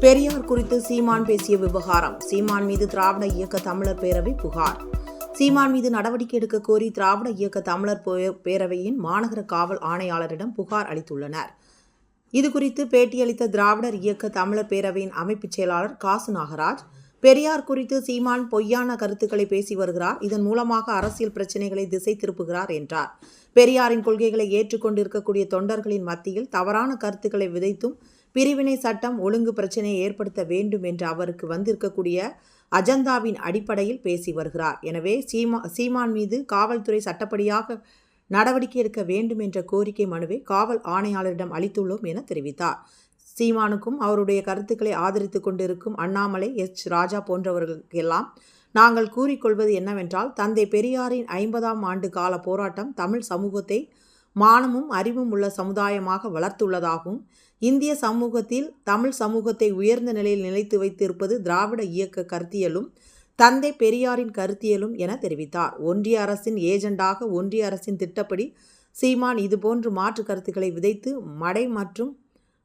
பெரியார் குறித்து சீமான் பேசிய விவகாரம். சீமான் மீது திராவிட இயக்க தமிழர் பேரவை புகார். சீமான் மீது நடவடிக்கை எடுக்க கோரி திராவிட இயக்க தமிழர் பே- பேரவையின் மாநகர காவல் ஆணையாளரிடம் புகார் அளித்துள்ளனர். இதுகுறித்து பேட்டியளித்த திராவிடர் இயக்க தமிழர் பேரவையின் அமைப்புச் செயலாளர் காசு நாகராஜ் பெரியார் குறித்து சீமான் பொய்யான கருத்துக்களை பேசி வருகிறார். இதன் மூலமாக அரசியல் பிரச்சனைகளை திசை திருப்புகிறார் என்றார். பெரியாரின் கொள்கைகளை ஏற்றுக்கொண்டிருக்கக்கூடிய தொண்டர்களின் மத்தியில் தவறான கருத்துக்களை விதைத்தும் பிரிவினை சட்டம் ஒழுங்கு பிரச்சனையை ஏற்படுத்த வேண்டும் என்று அவருக்கு வந்திருக்கக்கூடிய அஜந்தாவின் அடிப்படையில் பேசி வருகிறார். எனவே சீமா சீமான் மீது காவல்துறை சட்டப்படியாக நடவடிக்கை எடுக்க வேண்டும் என்ற கோரிக்கை மனுவை காவல் ஆணையாளரிடம் அளித்துள்ளோம் என தெரிவித்தார். சீமானுக்கும் அவருடைய கருத்துக்களை ஆதரித்து கொண்டிருக்கும் அண்ணாமலை எச். ராஜா போன்றவர்களுக்கெல்லாம் நாங்கள் கூறிக்கொள்வது என்னவென்றால் தந்தை பெரியாரின் ஐம்பதாம் ஆண்டு கால போராட்டம் தமிழ் சமூகத்தை மானமும் அறிவும் உள்ள சமுதாயமாக வளர்த்துள்ளதாகவும் இந்திய சமூகத்தில் தமிழ் சமூகத்தை உயர்ந்த நிலையில் நிலைத்து வைத்திருப்பது திராவிட இயக்க கருத்தியலும் தந்தை பெரியாரின் கருத்தியலும் என தெரிவித்தார். ஒன்றிய அரசின் ஏஜெண்டாக ஒன்றிய அரசின் திட்டப்படி சீமான் இதுபோன்று மாற்று கருத்துக்களை விதைத்து மடை மற்றும்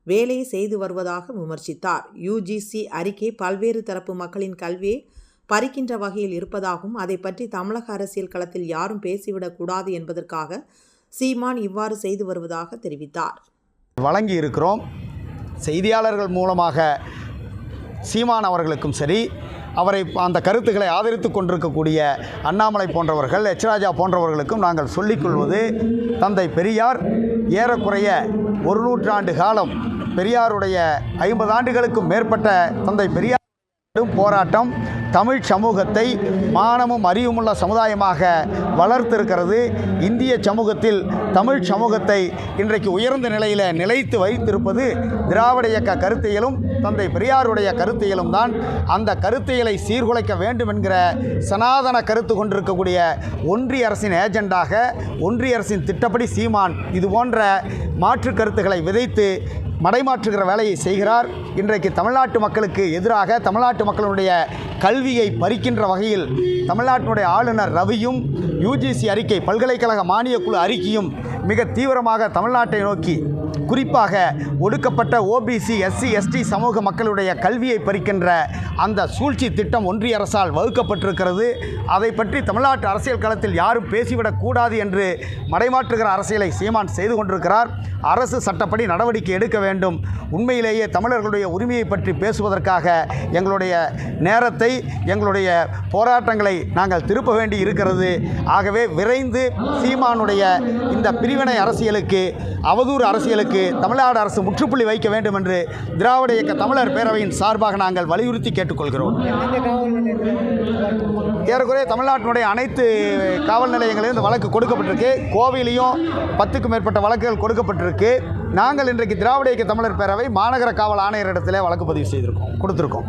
வேலையை செய்து வருவதாக விமர்சித்தார். யுஜிசி அறிக்கை பல்வேறு தரப்பு மக்களின் கல்வியை பறிக்கின்ற வகையில் இருப்பதாகவும் அதை பற்றி தமிழக அரசியல் களத்தில் யாரும் பேசிவிடக்கூடாது என்பதற்காக சீமான் இவ்வாறு செய்து வருவதாக தெரிவித்தார். வழங்கி இருக்கிறோம். செய்தியாளர்கள் மூலமாக சீமான் அவர்களுக்கும் சரி அவரை அந்த கருத்துக்களை ஆதரித்து கொண்டிருக்கக்கூடிய அண்ணாமலை போன்றவர்கள் எச்ராஜா போன்றவர்களுக்கும் நாங்கள் சொல்லிக்கொள்வது தந்தை பெரியார் ஏறக்குறைய ஒரு நூற்றாண்டு காலம் பெரியாருடைய ஐம்பது ஆண்டுகளுக்கும் மேற்பட்ட தந்தை பெரியார் போராட்டம் தமிழ் சமூகத்தை மானமும் அறிவுமுள்ள சமுதாயமாக வளர்த்திருக்கிறது. இந்திய சமூகத்தில் தமிழ் சமூகத்தை இன்றைக்கு உயர்ந்த நிலையில் நிலைத்து வைத்திருப்பது திராவிட இயக்க கருத்தியலும் தந்தை பெரியாருடைய கருத்தியலும் தான். அந்த கருத்தியலை சீர்குலைக்க வேண்டும் என்கிற சனாதன கருத்து கொண்டிருக்கக்கூடிய ஒன்றிய அரசின் ஏஜெண்டாக ஒன்றிய அரசின் திட்டப்படி சீமான் இது போன்ற மாற்று கருத்துக்களை விதைத்து மடைமாற்றுகிற வேலையை செய்கிறார். இன்றைக்கு தமிழ்நாட்டு மக்களுக்கு எதிராக தமிழ்நாட்டு மக்களுடைய கல்வியை பறிக்கின்ற வகையில் தமிழ்நாட்டினுடைய ஆளுநர் ரவியும் யூஜிசி அறிக்கை பல்கலைக்கழக மானியக் குழு அறிக்கையும் மிக தீவிரமாக தமிழ்நாட்டை நோக்கி குறிப்பாக ஒடுக்கப்பட்ட ஓபிசி எஸ்சி எஸ்டி சமூக மக்களுடைய கல்வியை பறிக்கின்ற அந்த சூழ்ச்சி திட்டம் ஒன்றிய அரசால் வகுக்கப்பட்டிருக்கிறது. அதை பற்றி தமிழ்நாட்டு அரசியல் களத்தில் யாரும் பேசிவிடக்கூடாது என்று மடைமாற்றுகிற அரசியலை சீமான் செய்து கொண்டிருக்கிறார். அரசு சட்டப்படி நடவடிக்கை எடுக்க வேண்டும். உண்மையிலேயே தமிழர்களுடைய உரிமையை பற்றி பேசுவதற்காக எங்களுடைய நேரத்தை எங்களுடைய போராட்டங்களை நாங்கள் திருப்ப வேண்டி இருக்கிறது. ஆகவே விரைந்து சீமானுடைய இந்த பிரிவினை அரசியலுக்கு அவதூறு அரசியலுக்கு தமிழ்நாடு அரசு முற்றுப்புள்ளி வைக்க வேண்டும் என்று திராவிட இயக்க தமிழர் பேரவையின் சார்பாக நாங்கள் வலியுறுத்தி கேட்டுக்கொள்கிறோம். ஏறக்குறைய தமிழ்நாட்டினுடைய அனைத்து காவல் நிலையங்களிலும் இந்த வழக்கு கொடுக்கப்பட்டிருக்கு. கோவையிலையும் பத்துக்கும் மேற்பட்ட வழக்குகள் கொடுக்கப்பட்டிருக்கு. நாங்கள் இன்றைக்கு திராவிட இயக்க தமிழர் பேரவை மாநகர காவல் ஆணையரிடத்திலே வழக்கு பதிவு செய்திருக்கோம் கொடுத்துருக்கோம்.